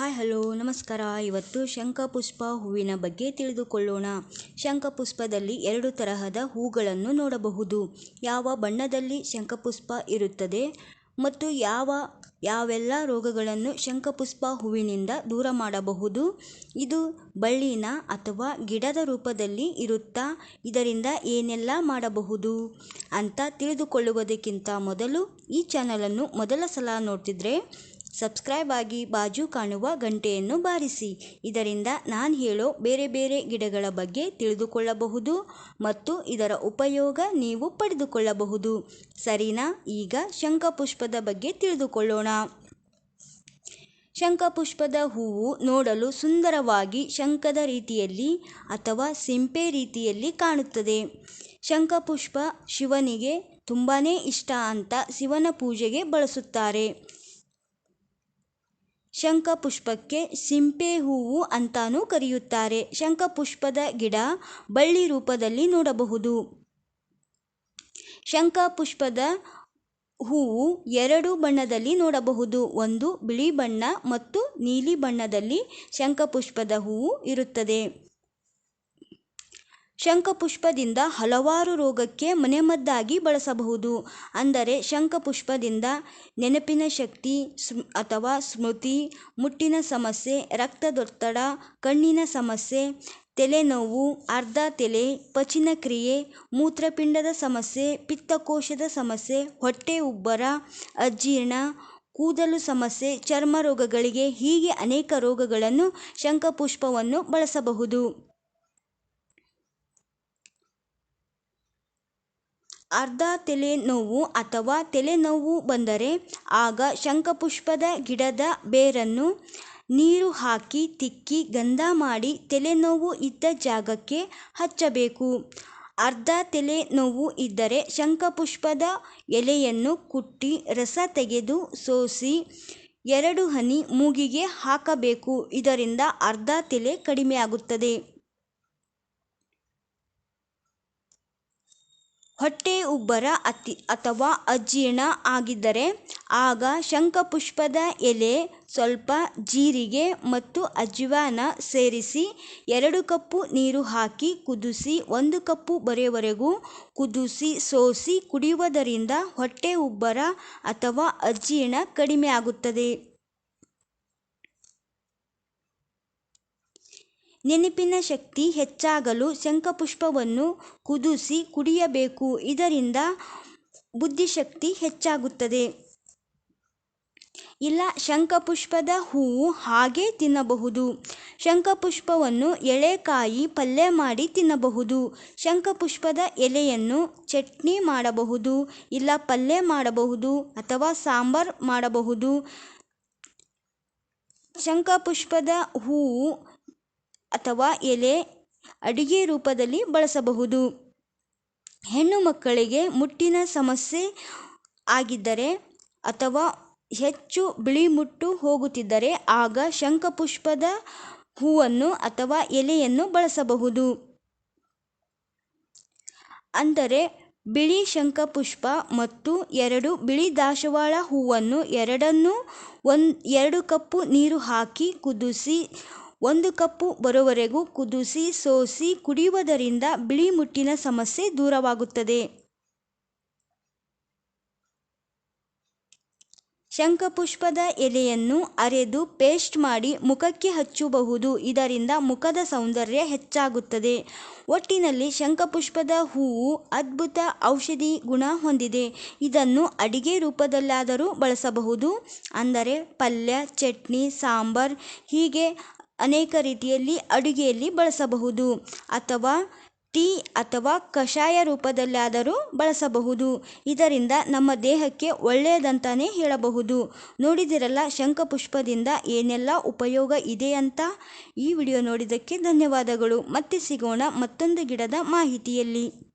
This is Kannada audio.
ಹಾಯ್, ಹಲೋ, ನಮಸ್ಕಾರ. ಇವತ್ತು ಶಂಖಪುಷ್ಪ ಹೂವಿನ ಬಗ್ಗೆ ತಿಳಿದುಕೊಳ್ಳೋಣ. ಶಂಖಪುಷ್ಪದಲ್ಲಿ ಎರಡು ತರಹದ ಹೂಗಳನ್ನು ನೋಡಬಹುದು. ಯಾವ ಬಣ್ಣದಲ್ಲಿ ಶಂಖಪುಷ್ಪ ಇರುತ್ತದೆ ಮತ್ತು ಯಾವ, ಯಾವೆಲ್ಲ ರೋಗಗಳನ್ನು ಶಂಖಪುಷ್ಪ ಹೂವಿನಿಂದ ದೂರ ಮಾಡಬಹುದು? ಇದು ಬಳ್ಳಿನ ಅಥವಾ ಗಿಡದ ರೂಪದಲ್ಲಿ ಇರುತ್ತಾ? ಇದರಿಂದ ಏನೆಲ್ಲ ಮಾಡಬಹುದು? ಅಂತ ತಿಳಿದುಕೊಳ್ಳುವುದಕ್ಕಿಂತ ಮೊದಲು ಈ ಚಾನಲನ್ನು ಮೊದಲ ಸಲ ನೋಡ್ತಿದ್ರೆ ಸಬ್ಸ್ಕ್ರೈಬ್ ಆಗಿ ಬಾಜು ಕಾಣುವ ಗಂಟೆಯನ್ನು ಬಾರಿಸಿ. ಇದರಿಂದ ನಾನು ಹೇಳೋ ಬೇರೆ ಬೇರೆ ಗಿಡಗಳ ಬಗ್ಗೆ ತಿಳಿದುಕೊಳ್ಳಬಹುದು ಮತ್ತು ಇದರ ಉಪಯೋಗ ನೀವು ಪಡೆದುಕೊಳ್ಳಬಹುದು. ಸರಿನಾ? ಈಗ ಶಂಖಪುಷ್ಪದ ಬಗ್ಗೆ ತಿಳಿದುಕೊಳ್ಳೋಣ. ಶಂಖಪುಷ್ಪದ ಹೂವು ನೋಡಲು ಸುಂದರವಾಗಿ ಶಂಖದ ರೀತಿಯಲ್ಲಿ ಅಥವಾ ಸಿಂಪೆ ರೀತಿಯಲ್ಲಿ ಕಾಣುತ್ತದೆ. ಶಂಖಪುಷ್ಪ ಶಿವನಿಗೆ ತುಂಬಾ ಇಷ್ಟ ಅಂತ ಶಿವನ ಪೂಜೆಗೆ ಬಳಸುತ್ತಾರೆ. ಶಂಖಪುಷ್ಪಕ್ಕೆ ಸಿಂಪೆ ಹೂವು ಅಂತಾನೂ ಕರೆಯುತ್ತಾರೆ. ಶಂಖಪುಷ್ಪದ ಗಿಡ ಬಳ್ಳಿ ರೂಪದಲ್ಲಿ ನೋಡಬಹುದು. ಶಂಖಪುಷ್ಪದ ಹೂವು ಎರಡು ಬಣ್ಣದಲ್ಲಿ ನೋಡಬಹುದು. ಒಂದು ಬಿಳಿ ಬಣ್ಣ ಮತ್ತು ನೀಲಿ ಬಣ್ಣದಲ್ಲಿ ಶಂಖಪುಷ್ಪದ ಹೂವು ಇರುತ್ತದೆ. ಶಂಖಪುಷ್ಪದಿಂದ ಹಲವಾರು ರೋಗಕ್ಕೆ ಮನೆಮದ್ದಾಗಿ ಬಳಸಬಹುದು. ಅಂದರೆ ಶಂಖಪುಷ್ಪದಿಂದ ನೆನಪಿನ ಶಕ್ತಿ ಅಥವಾ ಸ್ಮೃತಿ, ಮುಟ್ಟಿನ ಸಮಸ್ಯೆ ರಕ್ತದೊತ್ತಡ ಕಣ್ಣಿನ ಸಮಸ್ಯೆ, ತಲೆನೋವು, ಅರ್ಧ ತಲೆ, ಪಚಿನ ಕ್ರಿಯೆ, ಮೂತ್ರಪಿಂಡದ ಸಮಸ್ಯೆ, ಪಿತ್ತಕೋಶದ ಸಮಸ್ಯೆ, ಹೊಟ್ಟೆ ಉಬ್ಬರ, ಅಜೀರ್ಣ, ಕೂದಲು ಸಮಸ್ಯೆ, ಚರ್ಮ ರೋಗಗಳಿಗೆ ಹೀಗೆ ಅನೇಕ ರೋಗಗಳನ್ನು ಶಂಖಪುಷ್ಪವನ್ನು ಬಳಸಬಹುದು. ಅರ್ಧ ತಲೆನೋವು ಅಥವಾ ತಲೆನೋವು ಬಂದರೆ ಆಗ ಶಂಖಪುಷ್ಪದ ಗಿಡದ ಬೇರನ್ನು ನೀರು ಹಾಕಿ ತಿಕ್ಕಿ ಗಂಧ ಮಾಡಿ ತಲೆನೋವು ಇದ್ದ ಜಾಗಕ್ಕೆ ಹಚ್ಚಬೇಕು. ಅರ್ಧ ತಲೆನೋವು ಇದ್ದರೆ ಶಂಖಪುಷ್ಪದ ಎಲೆಯನ್ನು ಕುಟ್ಟಿ ರಸ ತೆಗೆದು ಸೋಸಿ ಎರಡು ಹನಿ ಮೂಗಿಗೆ ಹಾಕಬೇಕು. ಇದರಿಂದ ಅರ್ಧ ತಲೆ ಕಡಿಮೆಯಾಗುತ್ತದೆ. ಹೊಟ್ಟೆ ಉಬ್ಬರ ಅತಿ ಅಥವಾ ಅಜೀರ್ಣ ಆಗಿದ್ದರೆ ಆಗ ಶಂಖಪುಷ್ಪದ ಎಲೆ ಸ್ವಲ್ಪ ಜೀರಿಗೆ ಮತ್ತು ಅಜ್ವಾನ ಸೇರಿಸಿ ಎರಡು ಕಪ್ಪು ನೀರು ಹಾಕಿ ಕುದಿಸಿ ಒಂದು ಕಪ್ಪು ಬರೆಯವರೆಗೂ ಕುದಿಸಿ ಸೋಸಿ ಕುಡಿಯುವುದರಿಂದ ಹೊಟ್ಟೆ ಉಬ್ಬರ ಅಥವಾ ಅಜೀರ್ಣ ಕಡಿಮೆ ನೆನಪಿನ ಶಕ್ತಿ ಹೆಚ್ಚಾಗಲು ಶಂಖಪುಷ್ಪವನ್ನು ಕುದಿಸಿ ಕುಡಿಯಬೇಕು. ಇದರಿಂದ ಬುದ್ಧಿಶಕ್ತಿ ಹೆಚ್ಚಾಗುತ್ತದೆ. ಇಲ್ಲ, ಶಂಖಪುಷ್ಪದ ಹೂವು ಹಾಗೆ ತಿನ್ನಬಹುದು. ಶಂಖಪುಷ್ಪವನ್ನು ಎಳೆಕಾಯಿ ಪಲ್ಯ ಮಾಡಿ ತಿನ್ನಬಹುದು. ಶಂಖಪುಷ್ಪದ ಎಲೆಯನ್ನು ಚಟ್ನಿ ಮಾಡಬಹುದು. ಇಲ್ಲ, ಪಲ್ಯ ಮಾಡಬಹುದು ಅಥವಾ ಸಾಂಬಾರ್ ಮಾಡಬಹುದು. ಶಂಖಪುಷ್ಪದ ಹೂವು ಅಥವಾ ಎಲೆ ಅಡಿಗೆ ರೂಪದಲ್ಲಿ ಬಳಸಬಹುದು. ಹೆಣ್ಣು ಮಕ್ಕಳಿಗೆ ಮುಟ್ಟಿನ ಸಮಸ್ಯೆ ಆಗಿದ್ದರೆ ಅಥವಾ ಹೆಚ್ಚು ಬಿಳಿ ಮುಟ್ಟು ಹೋಗುತ್ತಿದ್ದರೆ ಆಗ ಶಂಖಪುಷ್ಪದ ಹೂವನ್ನು ಅಥವಾ ಎಲೆಯನ್ನು ಬಳಸಬಹುದು. ಅಂದರೆ ಬಿಳಿ ಶಂಖಪುಷ್ಪ ಮತ್ತು ಎರಡು ಬಿಳಿ ದಾಸವಾಳ ಹೂವನ್ನು ಎರಡನ್ನೂ ಒಂದು ಎರಡು ಕಪ್ಪು ನೀರು ಹಾಕಿ ಕುದಿಸಿ ಒಂದು ಕಪ್ಪು ಬರೋವರೆಗೂ ಕುದಿಸಿ, ಸೋಸಿ, ಕುಡಿಯುವುದರಿಂದ ಬಿಳಿ ಮುಟ್ಟಿನ ಸಮಸ್ಯೆ ದೂರವಾಗುತ್ತದೆ. ಶಂಖಪುಷ್ಪದ ಎಲೆಯನ್ನು ಅರೆದು ಪೇಸ್ಟ್ ಮಾಡಿ ಮುಖಕ್ಕೆ ಹಚ್ಚಬಹುದು. ಇದರಿಂದ ಮುಖದ ಸೌಂದರ್ಯ ಹೆಚ್ಚಾಗುತ್ತದೆ. ಒಟ್ಟಿನಲ್ಲಿ ಶಂಖಪುಷ್ಪದ ಹೂವು ಅದ್ಭುತ ಔಷಧಿ ಗುಣ ಹೊಂದಿದೆ. ಇದನ್ನು ಅಡಿಗೆ ರೂಪದಲ್ಲಾದರೂ ಬಳಸಬಹುದು. ಅಂದರೆ ಪಲ್ಯ, ಚಟ್ನಿ, ಸಾಂಬಾರ್ ಹೀಗೆ ಅನೇಕ ರೀತಿಯಲ್ಲಿ ಅಡುಗೆಯಲ್ಲಿ ಬಳಸಬಹುದು. ಅಥವಾ ಟೀ ಅಥವಾ ಕಷಾಯ ರೂಪದಲ್ಲಾದರೂ ಬಳಸಬಹುದು. ಇದರಿಂದ ನಮ್ಮ ದೇಹಕ್ಕೆ ಒಳ್ಳೆಯದಂತಾನೆ ಹೇಳಬಹುದು. ನೋಡಿದಿರಲ್ಲ ಶಂಖಪುಷ್ಪದಿಂದ ಏನೆಲ್ಲ ಉಪಯೋಗ ಇದೆ ಅಂತ? ಈ ವಿಡಿಯೋ ನೋಡಿದ್ದಕ್ಕೆ ಧನ್ಯವಾದಗಳು. ಮತ್ತೆ ಸಿಗೋಣ ಮತ್ತೊಂದು ಗಿಡದ ಮಾಹಿತಿಯಲ್ಲಿ.